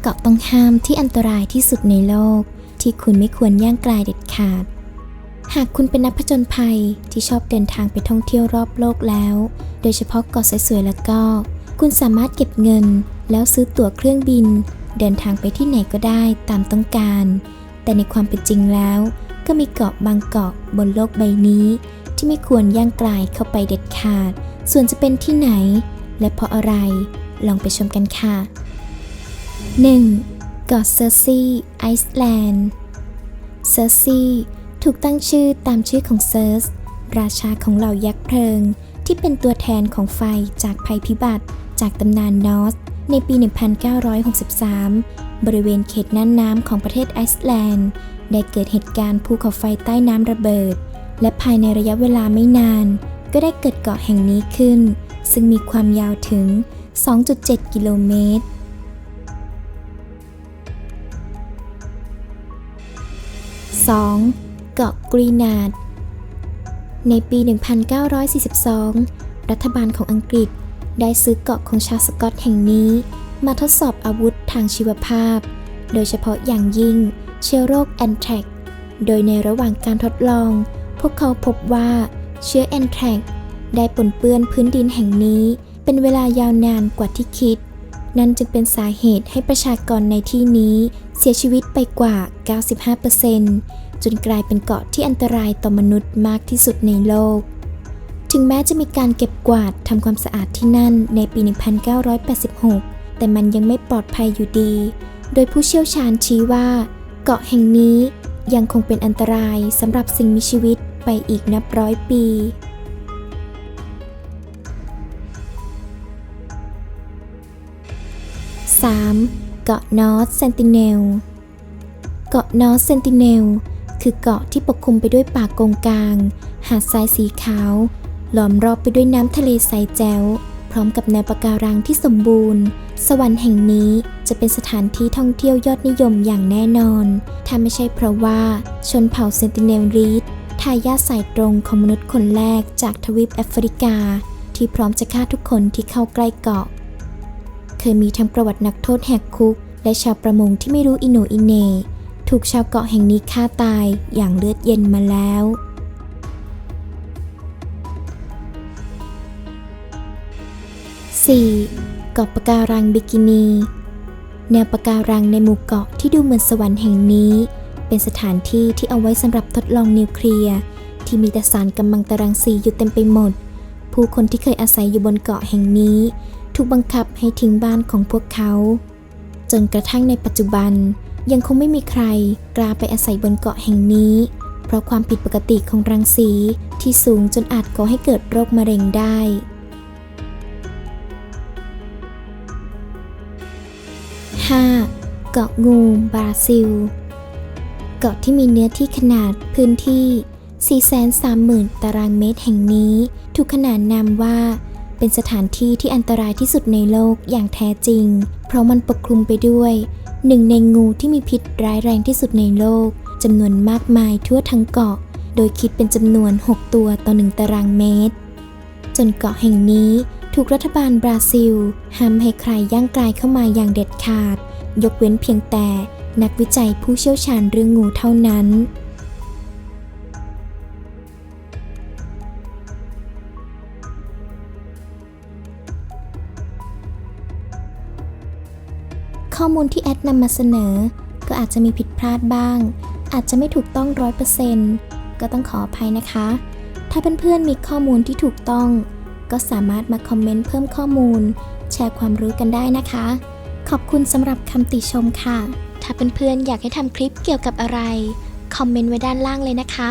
เกาะต้องห้ามที่อันตรายที่สุดในโลก ที่คุณไม่ควรย่างกลายเด็ดขาด หากคุณเป็นนักผจญภัยที่ชอบเดินทางไปท่องเที่ยวรอบโลกแล้ว โดยเฉพาะเกาะสวยๆแล้วก็ คุณสามารถเก็บเงิน แล้วซื้อตั๋วเครื่องบิน เดินทางไปที่ไหนก็ได้ตามต้องการ แต่ในความเป็นจริงแล้ว ก็มีเกาะบางเกาะบนโลกใบนี้ ที่ไม่ควรย่างกลายเข้าไปเด็ดขาด ส่วนจะเป็นที่ไหน และเพราะอะไร ลองไปชมกันค่ะ 1. เกาะเซอร์ซีไอซ์แลนด์เซอร์ซีถูกตั้งชื่อตามชื่อของเซิร์สราชาของเหล่ายักษ์เพลิง ที่เป็นตัวแทนของไฟจากภัยพิบัติ จากตำนานนอสในปี 1963 บริเวณเขตน่านน้ำของประเทศไอซ์แลนด์ ได้เกิดเหตุการณ์ภูเขาไฟใต้น้ำระเบิด และภายในระยะเวลาไม่นาน ก็ได้เกิดเกาะแห่งนี้ขึ้น ซึ่งมีความยาวถึง 2.7 กิโลเมตร 2. เกาะกรีนาด ในปี 1942 รัฐบาลของอังกฤษได้ซื้อเกาะของชาวสกอตแห่งนี้ มาทดสอบอาวุธทางชีวภาพ โดยเฉพาะอย่างยิ่งเชื้อโรคแอนแทรกโดยในระหว่างการทดลอง พวกเขาพบว่าเชื้อแอนแทรกได้ปนเปื้อนพื้นดินแห่งนี้ เป็นเวลายาวนานกว่าที่คิด นั่นจึงเป็นสาเหตุให้ประชากรในที่นี้เสียชีวิตไปกว่า 95%จนกลายเป็นเกาะที่อันตรายต่อมนุษย์มากที่สุดในโลก ถึงแม้จะมีการเก็บกวาดทำความสะอาดที่นั่นในปี 1986 แต่มันยังไม่ปลอดภัยอยู่ดี โดยผู้เชี่ยวชาญชี้ว่า เกาะแห่งนี้ยังคงเป็นอันตรายสำหรับสิ่งมีชีวิตไปอีกนับร้อยปี 3. เกาะนอร์เซนติเนล เกาะนอร์เซนติเนลคือเกาะที่ปกคลุมไปด้วยป่ากงกลาง หาดทรายสีขาวล้อมรอบไปด้วยน้ำทะเลใสแจ๋ว พร้อมกับแนวปะการังที่สมบูรณ์ สวรรค์แห่งนี้จะเป็นสถานที่ท่องเที่ยวยอดนิยมอย่างแน่นอน ถ้าไม่ใช่เพราะว่าชนเผ่าเซนติเนลรีดทายาทสายตรงของมนุษย์คนแรกจากทวีปแอฟริกา ที่พร้อมจะฆ่าทุกคนที่เข้าใกล้เกาะ เคยมีทั้งประวัตินักโทษแหกคุก และชาวประมงที่ไม่รู้อิโนอิเน ถูกชาวเกาะแห่งนี้ฆ่าตายอย่างเลือดเย็นมาแล้ว 4. เกาะปะการังบิกินี แนวปะการังในหมู่เกาะที่ดูเหมือนสวรรค์แห่งนี้ เป็นสถานที่ที่เอาไว้สำหรับทดลองนิวเคลียร์ที่มีแต่สารกำมังตรังสีอยู่เต็มไปหมด ผู้คนที่เคยอาศัยอยู่บนเกาะแห่งนี้ ถูกบังคับให้ทิ้งบ้านของพวกเขา จนกระทั่งในปัจจุบันยังคงไม่มีใครกล้าไปอาศัยบนเกาะแห่งนี้ เพราะความผิดปกติของรังสีที่สูงจนอาจก่อให้เกิดโรคมะเร็งได้ 5. เกาะงูบราซิล เกาะที่มีเนื้อที่ขนาดพื้นที่ 430,000 ตารางเมตรแห่งนี้ ถูกขนานนามว่า เป็นสถานที่ที่อันตรายที่สุดในโลกอย่างแท้จริง เพราะมันปกคลุมไปด้วย หนึ่งในงูที่มีพิษร้ายแรงที่สุดในโลกจำนวนมากมายทั่วทั้งเกาะ โดยคิดเป็นจำนวน 6 ตัวต่อ1ตารางเมตร จนเกาะแห่งนี้ถูกรัฐบาลบราซิลห้ามให้ใครย่างกลายเข้ามาอย่างเด็ดขาด ยกเว้นเพียงแต่นักวิจัยผู้เชี่ยวชาญเรื่องงูเท่านั้น ข้อมูลที่แอดนำมาเสนอ ก็อาจจะมีผิดพลาดบ้าง อาจจะไม่ถูกต้องร้อยเปอร์เซนต์ก็ต้องขออภัยนะคะ ถ้าเพื่อนๆมีข้อมูลที่ถูกต้อง ก็สามารถมาคอมเมนต์เพิ่มข้อมูล แชร์ความรู้กันได้นะคะ ขอบคุณสำหรับคำติชมค่ะ ถ้าเพื่อนๆอยากให้ทำคลิปเกี่ยวกับอะไร คอมเมนต์ไว้ด้านล่างเลยนะคะ